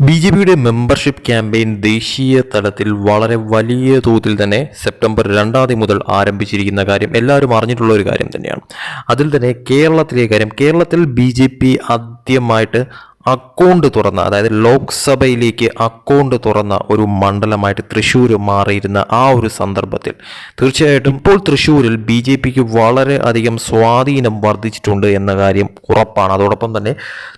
B J പിയുടെ membership campaign ദേശീയ തലത്തിൽ വളരെ വലിയ തോതിൽ തന്നെ സെപ്റ്റംബർ രണ്ടാം തീയതി മുതൽ ആരംഭിച്ചിരിക്കുന്ന കാര്യം എല്ലാവരും അറിഞ്ഞിട്ടുള്ള ഒരു കാര്യം തന്നെയാണ്. അതിൽ തന്നെ കേരളത്തിലെ കാര്യം. കേരളത്തിൽ ബി ജെ പി ആദ്യമായിട്ട് അക്കൗണ്ട് തുറന്ന അതായത് ലോക്സഭയിലേക്ക് അക്കൗണ്ട് തുറന്ന ഒരു മണ്ഡലമായിട്ട് തൃശ്ശൂർ മാറിയിരുന്ന ആ ഒരു സന്ദർഭത്തിൽ തീർച്ചയായിട്ടും ഇപ്പോൾ തൃശ്ശൂരിൽ ബി ജെ പിക്ക് വളരെ അധികം സ്വാധീനം വർദ്ധിച്ചിട്ടുണ്ട് എന്ന കാര്യം ഉറപ്പാണ്. അതോടൊപ്പം തന്നെ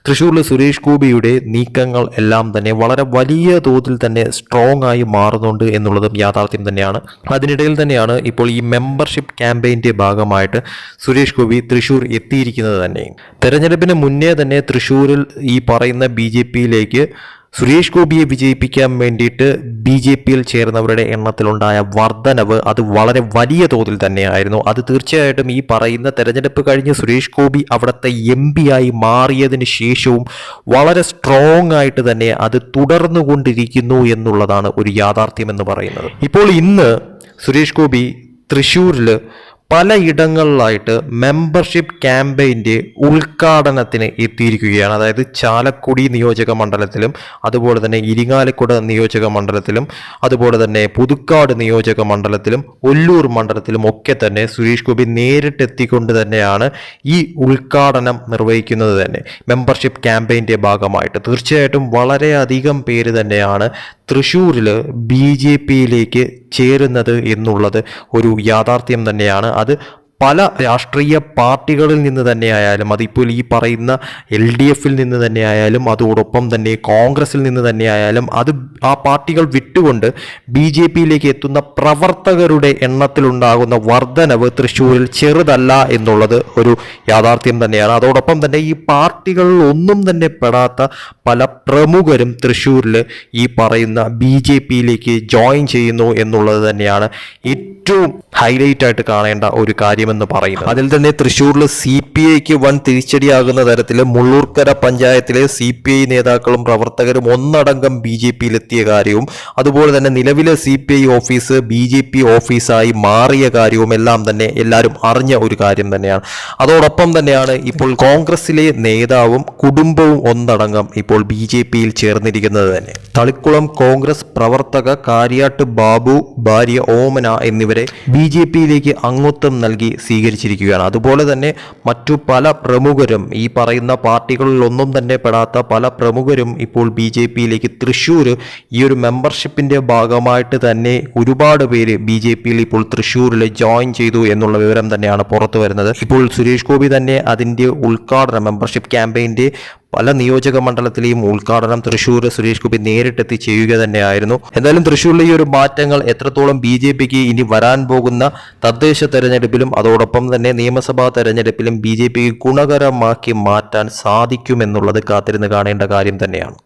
തൃശ്ശൂരിലെ സുരേഷ് ഗോപിയുടെ നീക്കങ്ങൾ എല്ലാം തന്നെ വളരെ വലിയ തോതിൽ തന്നെ സ്ട്രോങ് ആയി മാറുന്നുണ്ട് എന്നുള്ളതും യാഥാർത്ഥ്യം തന്നെയാണ്. അതിനിടയിൽ തന്നെയാണ് ഇപ്പോൾ ഈ മെമ്പർഷിപ്പ് ക്യാമ്പയിന്റെ ഭാഗമായിട്ട് സുരേഷ് ഗോപി തൃശ്ശൂർ എത്തിയിരിക്കുന്നത് തന്നെ. തെരഞ്ഞെടുപ്പിന് മുന്നേ തന്നെ തൃശ്ശൂരിൽ ഈ പറയുന്ന ബി ജെ പിയിലേക്ക് സുരേഷ് ഗോപിയെ വിജയിപ്പിക്കാൻ വേണ്ടിയിട്ട് ബി ജെ പിയിൽ ചേർന്നവരുടെ എണ്ണത്തിലുണ്ടായ വർധനവ് അത് വളരെ വലിയ തോതിൽ തന്നെയായിരുന്നു. അത് തീർച്ചയായിട്ടും ഈ പറയുന്ന തെരഞ്ഞെടുപ്പ് കഴിഞ്ഞ് സുരേഷ് ഗോപി അവിടുത്തെ എം ആയി മാറിയതിന് ശേഷവും വളരെ സ്ട്രോങ് ആയിട്ട് തന്നെ അത് തുടർന്നുകൊണ്ടിരിക്കുന്നു എന്നുള്ളതാണ് ഒരു യാഥാർത്ഥ്യം എന്ന് പറയുന്നത്. ഇപ്പോൾ ഇന്ന് സുരേഷ് ഗോപി തൃശ്ശൂരിൽ പലയിടങ്ങളിലായിട്ട് മെമ്പർഷിപ്പ് ക്യാമ്പയിന്റെ ഉദ്ഘാടനത്തിന് എത്തിയിരിക്കുകയാണ്. അതായത് ചാലക്കുടി നിയോജക മണ്ഡലത്തിലും അതുപോലെ തന്നെ ഇരിങ്ങാലക്കുട നിയോജക മണ്ഡലത്തിലും അതുപോലെ തന്നെ പുതുക്കാട് നിയോജക മണ്ഡലത്തിലും ഒല്ലൂർ മണ്ഡലത്തിലും ഒക്കെ തന്നെ സുരേഷ് ഗോപി നേരിട്ടെത്തിക്കൊണ്ട് തന്നെയാണ് ഈ ഉദ്ഘാടനം നിർവഹിക്കുന്നത് തന്നെ മെമ്പർഷിപ്പ് ക്യാമ്പയിന്റെ ഭാഗമായിട്ട്. തീർച്ചയായിട്ടും വളരെയധികം പേര് തന്നെയാണ് തൃശ്ശൂരിൽ ബി ജെ പിയിലേക്ക് ചേരുന്നത് എന്നുള്ളത് ഒരു യാഥാർത്ഥ്യം തന്നെയാണ്. അത് പല രാഷ്ട്രീയ പാർട്ടികളിൽ നിന്ന് തന്നെയായാലും അതിപ്പോൾ ഈ പറയുന്ന എൽ ഡി എഫിൽ നിന്ന് തന്നെയായാലും അതോടൊപ്പം തന്നെ കോൺഗ്രസിൽ നിന്ന് തന്നെയായാലും അത് ആ പാർട്ടികൾ വിട്ടുകൊണ്ട് ബി ജെ പിയിലേക്ക് എത്തുന്ന പ്രവർത്തകരുടെ എണ്ണത്തിലുണ്ടാകുന്ന വർധനവ് തൃശ്ശൂരിൽ ചെറുതല്ല എന്നുള്ളത് ഒരു യാഥാർത്ഥ്യം തന്നെയാണ്. അതോടൊപ്പം തന്നെ ഈ പാർട്ടികളിൽ ഒന്നും തന്നെ പെടാത്ത പല പ്രമുഖരും തൃശ്ശൂരിൽ ഈ പറയുന്ന ബി ജെ പിയിലേക്ക് ജോയിൻ ചെയ്യുന്നു എന്നുള്ളത് തന്നെയാണ് ഏറ്റവും ഹൈലൈറ്റ് ആയിട്ട് കാണേണ്ട ഒരു കാര്യമെന്ന് പറയുന്നു അതിൽ തന്നെ തൃശൂരിൽ സി പി ഐക്ക് വൻ തിരിച്ചടിയാകുന്ന തരത്തിൽ മുള്ളൂർക്കര പഞ്ചായത്തിലെ സി പി ഐ നേതാക്കളും പ്രവർത്തകരും ഒന്നടങ്കം ബി ജെ പിയിലെത്തിയ കാര്യവും അതുപോലെ തന്നെ നിലവിലെ C P I office B J P ഓഫീസായി മാറിയ കാര്യവും എല്ലാം തന്നെ എല്ലാവരും അറിഞ്ഞ ഒരു കാര്യം തന്നെയാണ്. അതോടൊപ്പം തന്നെയാണ് ഇപ്പോൾ കോൺഗ്രസിലെ നേതാവും കുടുംബവും ഒന്നടങ്കം ഇപ്പോൾ ബി ജെ പിയിൽ ചേർന്നിരിക്കുന്നത് തന്നെ. തളിക്കുളം കോൺഗ്രസ് പ്രവർത്തക കാര്യാട്ട് ബാബു ഭാര്യ ഓമന എന്നിവരെ ബി ജെ പിയിലേക്ക് അംഗത്വം നൽകി സ്വീകരിച്ചിരിക്കുകയാണ്. അതുപോലെ തന്നെ മറ്റു പല പ്രമുഖരും ഈ പറയുന്ന പാർട്ടികളിലൊന്നും തന്നെ പെടാത്ത പല പ്രമുഖരും ഇപ്പോൾ ബി ജെ പിയിലേക്ക് തൃശ്ശൂർ ഈ ഒരു മെമ്പർഷിപ്പിന്റെ ഭാഗമായിട്ട് തന്നെ ഒരുപാട് പേര് ബി ജെ പിയിൽ ഇപ്പോൾ തൃശ്ശൂരിൽ ജോയിൻ ചെയ്തു എന്നുള്ള വിവരം തന്നെയാണ് പുറത്തു വരുന്നത്. ഇപ്പോൾ സുരേഷ് ഗോപി തന്നെ അതിന്റെ ഉദ്ഘാടനം മെമ്പർഷിപ്പ് ക്യാമ്പയിന്റെ പല നിയോജക മണ്ഡലത്തിലെയും ഉദ്ഘാടനം തൃശൂർ സുരേഷ് ഗോപി നേരിട്ടെത്തി ചെയ്യുക തന്നെയായിരുന്നു. എന്തായാലും തൃശ്ശൂരിലെ ഈ ഒരു മാറ്റങ്ങൾ എത്രത്തോളം ബി ജെ പിക്ക് ഇനി വരാൻ പോകുന്ന തദ്ദേശ തെരഞ്ഞെടുപ്പിലും അതോടൊപ്പം തന്നെ നിയമസഭാ തെരഞ്ഞെടുപ്പിലും ബി ജെ പിക്ക് ഗുണകരമാക്കി മാറ്റാൻ സാധിക്കുമെന്നുള്ളത് കാത്തിരുന്ന് കാണേണ്ട കാര്യം തന്നെയാണ്.